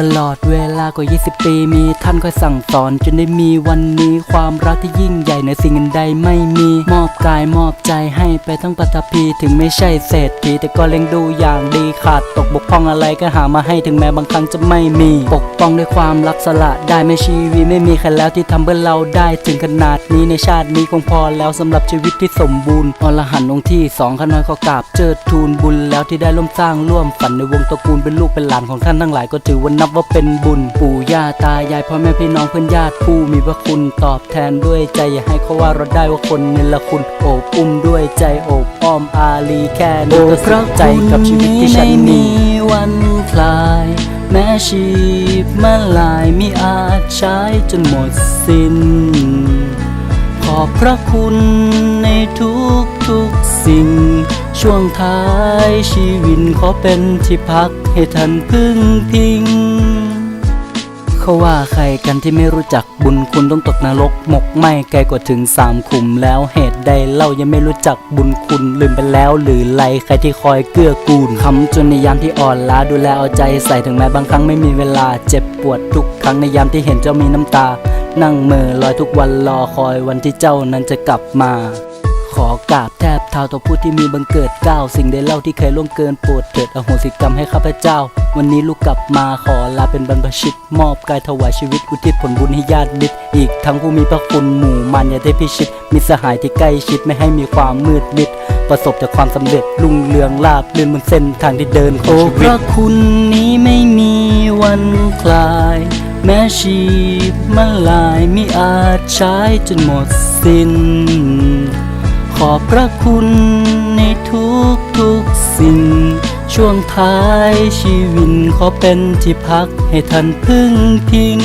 ตลอดเวลากว่า 20 ปีมีท่านคอยสั่งสอน จนได้มีวันนี้ความรักที่ยิ่งใหญ่ในสิ่งอื่นใดไม่มี มอบกายมอบใจให้ไปทั้งปัตภีถึงไม่ใช่เศรษฐีแต่ก็เลี้ยงดูอย่างดีขาดตกบกพร่องอะไรก็หามาให้ถึงแม้บางครั้งจะไม่มี ปกป้องด้วยความรักสละได้ไม่ชีวิตไม่มีใครแล้วที่ทำเพื่อเราได้ถึงขนาดนี้ในชาตินี้คงพอแล้วสำหรับชีวิตที่สมบูรณ์อรหันต์องค์ที่สองข้าน้อยก็กราบเจิดทูลบุญแล้วที่ได้ร่วมสร้างร่วมฝันในวงตระกูลเป็นลูกเป็นหลานของท่านทั้งหลายก็ถือว่านับว่าเป็นบุญปู่ย่าตายายพ่อแม่พี่น้องเพื่อนญาติผู้มีพระคุณตอบแทนด้วยใจอย่าให้เขาว่าเราได้ว่าคนเนรคุณโอบอุ้มด้วยใจโอบอ้อมอารีแค่นี้ก็สุขใจกับชีวิตที่ฉันมีวันคลาย แม้ชีพมาลายมิอาจใช้จนหมดสิ้น ขอบพระคุณในทุกทุกๆสิ่ง ช่วงท้ายชีวิตขอเป็นที่พักให้ท่านพึ่งพิง เขาว่าใครกันที่ไม่รู้จักบุญคุณต้องตกนรกหมกไหมไกลกว่าถึงสามขุมแล้วเหตุใดเล่ายังไม่รู้จักบุญคุณลืมไปแล้ว หรือไรใครที่คอยเกื้อกูลคำจนในยามที่อ่อนล้าดูแลเอาใจใส่ถึงแม้บางครั้งไม่มีเวลาเจ็บปวดทุกครั้งในยามที่เห็นเจ้ามีน้ำตา นั่งเม่อลอยทุกวันรอคอยวันที่เจ้านั้นจะกลับมา ขอกราบแทบเท้าต่อผู้ที่มีบังเกิดเก้าวสิ่งใดเล่าที่เคยล่วงเกินโปรดเถิดอโหสิกรรมให้ข้าพเจ้า วันนี้ลูกกลับมาขอลาเป็นบรรพชิต มอบกายถวายชีวิตอุทิศผลบุญให้ญาติมิตรอีกทั้งผู้มีพระคุณหมู่มันอย่าได้พิชิตมิตรสหายที่ใกล้ชิดไม่ให้มีความมืดมิดประสบแต่ความสำเร็จรุ่งเรืองลาบเลื่อนบนเส้นทางที่เดินของชีวิตพระคุณนี้ไม่มีวันคลาย แม้ชีพมันลายมิอาจใช้จนหมดสิ้น อบพระคุณในทุกทุกๆสิ่ง ช่วงท้ายชีวิตขอเป็นที่พักให้ท่านพึ่งพิง